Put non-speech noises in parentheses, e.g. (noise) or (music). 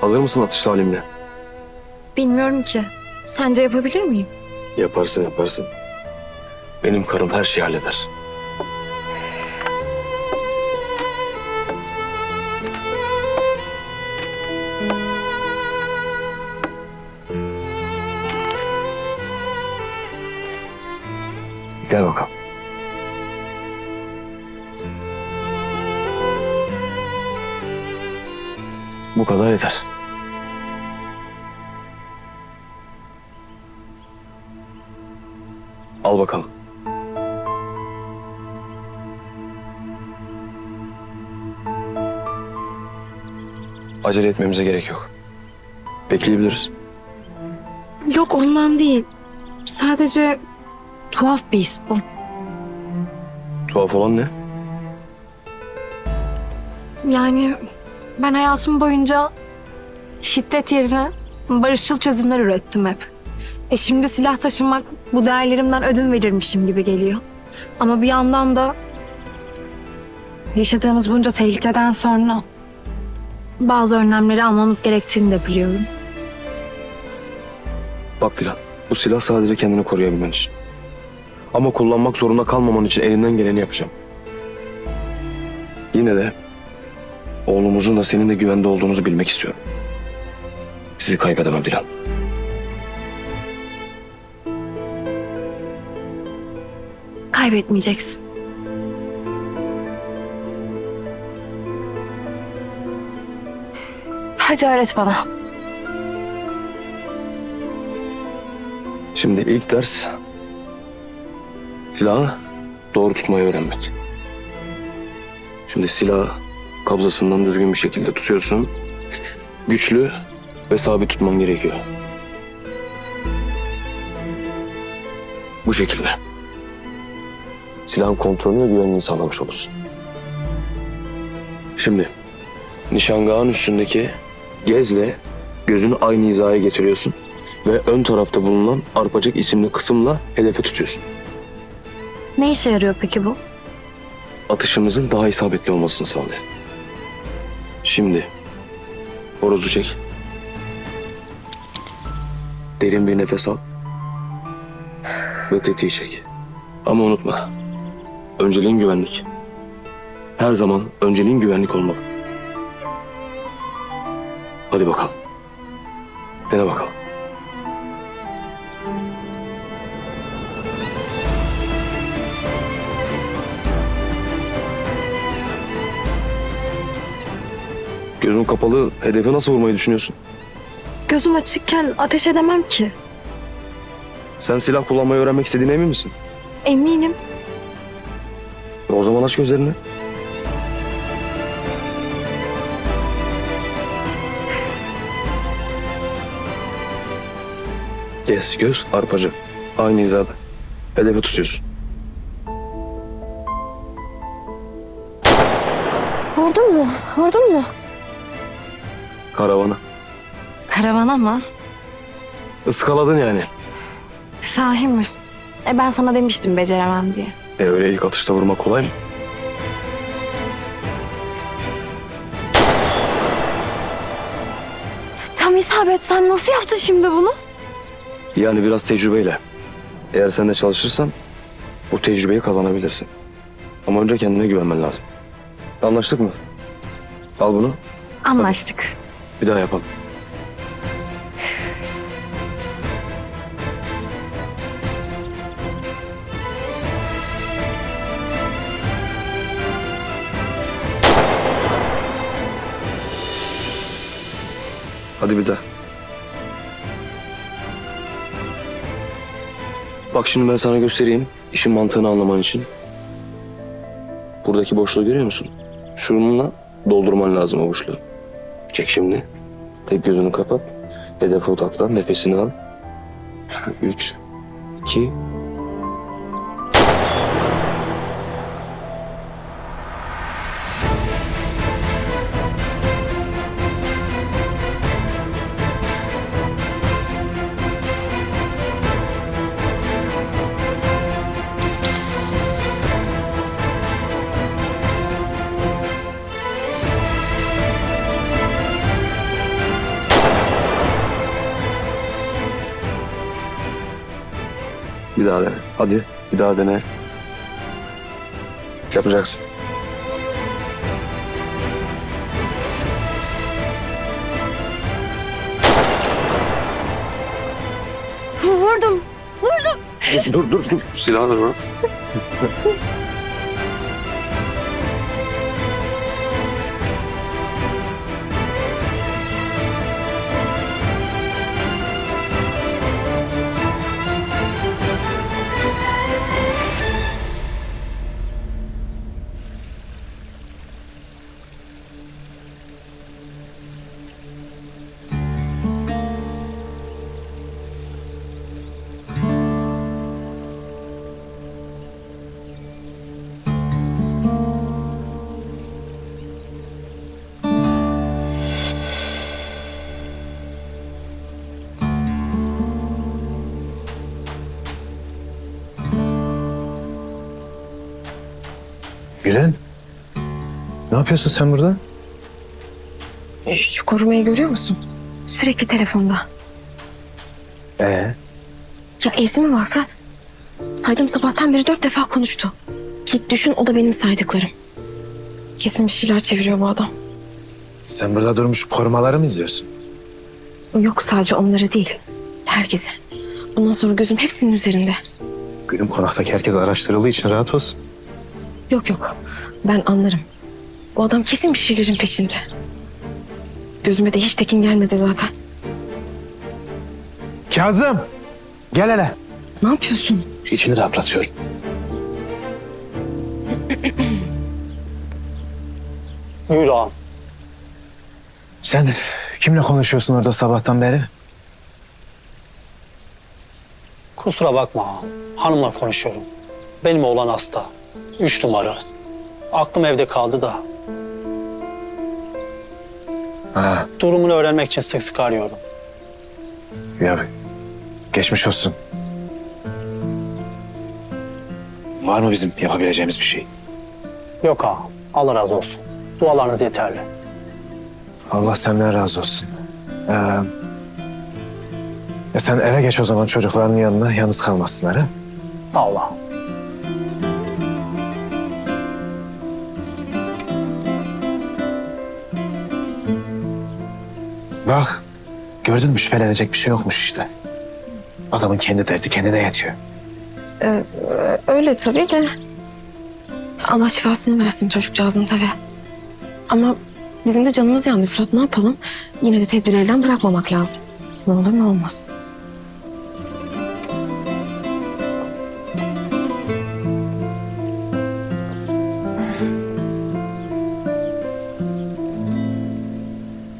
Hazır mısın atış talimine? Bilmiyorum ki. Sence yapabilir miyim? Yaparsın yaparsın. Benim karım her şeyi halleder. Gel bakalım. Bu kadar yeter. Al bakalım. Acele etmemize gerek yok. Bekleyebiliriz. Yok ondan değil. Sadece tuhaf bir his bu. Tuhaf olan ne? Yani ben hayatım boyunca şiddet yerine barışçıl çözümler ürettim hep. E şimdi silah taşımak bu değerlerimden ödün verirmişim gibi geliyor. Ama bir yandan da yaşadığımız bunca tehlikeden sonra bazı önlemleri almamız gerektiğini de biliyorum. Bak Dilan, bu silah sadece kendini koruyabilmen için. Ama kullanmak zorunda kalmaman için elimden geleni yapacağım. Yine de oğlumuzun da senin de güvende olduğunuzu bilmek istiyorum. Sizi kaybedemem Dilan. Kaybetmeyeceksin. Hadi öğret bana. Şimdi ilk ders silahı doğru tutmayı öğrenmek. Şimdi silahı kabzasından düzgün bir şekilde tutuyorsun. Güçlü ve sabit tutman gerekiyor. Bu şekilde. Silahın kontrolünü ve güvenliğini sağlamış olursun. Şimdi nişangahın üstündeki gezle gözünü aynı hizaya getiriyorsun ve ön tarafta bulunan arpacık isimli kısımla hedefe tutuyorsun. Ne işe yarıyor peki bu? Atışımızın daha isabetli olmasını sağlıyor. Şimdi horozu çek. Derin bir nefes al. Ve tetiği çek. Ama unutma. Önceliğin güvenlik. Her zaman önceliğin güvenlik olmalı. Hadi bakalım. Dene bakalım. Gözün kapalı hedefe nasıl vurmayı düşünüyorsun? Gözüm açıkken ateş edemem ki. Sen silah kullanmayı öğrenmek istediğine emin misin? Eminim. O zaman aç gözlerini. Gez, göz, arpacı. Aynı hizada. Hedefe tutuyorsun. Vurdun mu? Vurdun mu? Karavana. Karavan ama. Iskaladın yani. Sahi mi? E ben sana demiştim beceremem diye. E öyle ilk atışta vurmak kolay mı? Tam isabet sen nasıl yaptın şimdi bunu? Yani biraz tecrübeyle. Eğer sen de çalışırsan bu tecrübeyi kazanabilirsin. Ama önce kendine güvenmen lazım. Anlaştık mı? Al bunu. Anlaştık. Bir daha yapalım. Hadi bir daha. Bak şimdi ben sana göstereyim. işin mantığını anlaman için. Buradaki boşluğu görüyor musun? Şununla doldurman lazım o boşluğu. Çek şimdi. Tek gözünü kapat. Hedefe odaklan. Nefesini al. Üç, iki, Bir daha dene. Hadi bir daha dene. Yapacaksın. Vurdum. Vurdum. dur dur dur. Silahı ver (laughs) Gülen. Ne yapıyorsun sen burada? Şu korumayı görüyor musun? Sürekli telefonda. Ee, Ya Ezi mi var Fırat? Saydım sabahtan beri dört defa konuştu. Ki düşün o da benim saydıklarım. Kesin bir şeyler çeviriyor bu adam. sen burada durmuş korumaları mı izliyorsun? Yok sadece onları değil. Herkesi. Bundan sonra gözüm hepsinin üzerinde. Gülüm konaktaki herkes araştırıldığı için rahat olsun. Yok yok. Ben anlarım. O adam kesin bir şeylerin peşinde. Gözüme de hiç tekin gelmedi zaten. Kazım! Gel hele. Ne yapıyorsun? İçini rahatlatıyorum. (clears throat) Buyur ağam. Sen kimle konuşuyorsun orada sabahtan beri? Kusura bakma ağam. Hanımla konuşuyorum. Benim oğlan hasta. Üç numara. Aklım evde kaldı da. Ha, Durumunu öğrenmek için sık sık arıyorum. ya geçmiş olsun. Var mı bizim yapabileceğimiz bir şey? Yok ağam. Allah razı olsun. Dualarınız yeterli. Allah senden razı olsun. Ee, ya sen eve geç o zaman çocukların yanına yalnız kalmasınlar ha? Sağ ol ağam. Bak gördün mü şüphelenecek bir şey yokmuş işte. Adamın kendi derdi kendine yetiyor. Öyle tabii de. Allah şifasını versin çocukcağızın tabii. Ama bizim de canımız yandı Fırat ne yapalım? Yine de tedbiri elden bırakmamak lazım. Ne olur ne olmaz.